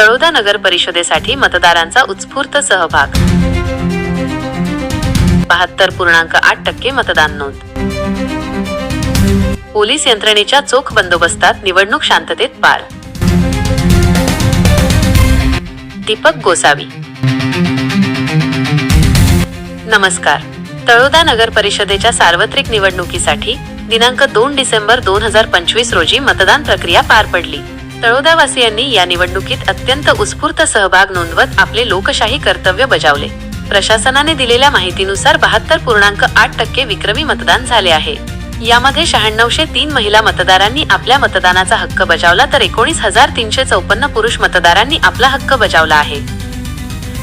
तळोदा नगर परिषदेसाठी मतदारांचा उत्स्फूर्त सहभाग. बहात्तर पूर्णांक आठ टक्के मतदान नोंद. पोलीस यंत्रणेच्या चोख बंदोबस्तात निवडणूक शांततेत पार. दीपक गोसावी. नमस्कार. तळोदा नगर परिषदेच्या सार्वत्रिक निवडणुकीसाठी दिनांक दोन डिसेंबर दोन हजार पंचवीस रोजी मतदान प्रक्रिया पार पडली. तळोदावासियांनी या निवडणुकीत अत्यंत उत्स्फूर्त सहभाग नोंदवत आपले लोकशाही कर्तव्य बजावले. प्रशासनाने दिलेल्या माहितीनुसार बहात्तर पूर्णांक आठ टक्के विक्रमी मतदान झाले आहे. यामध्ये शहाण्णवशे तीन महिला मतदारांनी आपल्या मतदानाचा हक्क बजावला तर एकोणीस हजार तीनशे चौपन्न पुरुष मतदारांनी आपला हक्क बजावला आहे.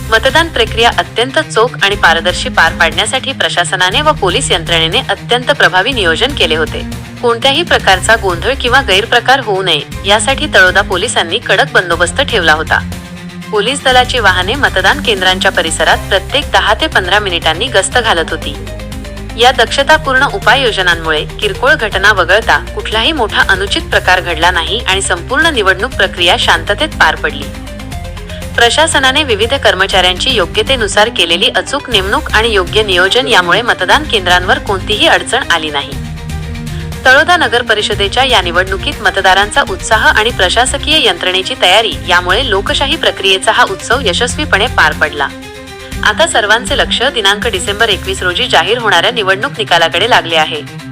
मतदान प्रक्रिया अत्यंत चोख आणि पारदर्शी पार पाडण्यासाठी प्रशासनाने व पोलीस यंत्रणेने अत्यंत प्रभावी नियोजन केले होते. कोणत्याही प्रकारचा गोंधळ किंवा गैरप्रकार होऊ नये यासाठी तळोदा पोलिसांनी कडक बंदोबस्त ठेवला होता. पोलीस दलाची वाहने मतदान केंद्रांच्या परिसरात प्रत्येक दहा ते पंधरा मिनिटांनी गस्त घालत होती. या दक्षतापूर्ण उपाययोजनांमुळे किरकोळ घटना वगळता कुठलाही मोठा अनुचित प्रकार घडला नाही आणि संपूर्ण निवडणूक प्रक्रिया शांततेत पार पडली. प्रशासनाने विविध कर्मचाऱ्यांची योग्यतेनुसार केलेली अचूक नेमणूक आणि योग्य नियोजन यामुळे मतदान केंद्रांवर कोणतीही अडचण आली नाही. तळोदा नगर परिषदेच्या या निवडणुकीत मतदारांचा उत्साह आणि प्रशासकीय यंत्रणेची तयारी यामुळे लोकशाही प्रक्रियेचा हा उत्सव यशस्वीपणे पार पडला. आता सर्वांचे लक्ष दिनांक डिसेंबर एकवीस रोजी जाहीर होणाऱ्या निवडणूक निकालाकडे लागले आहे.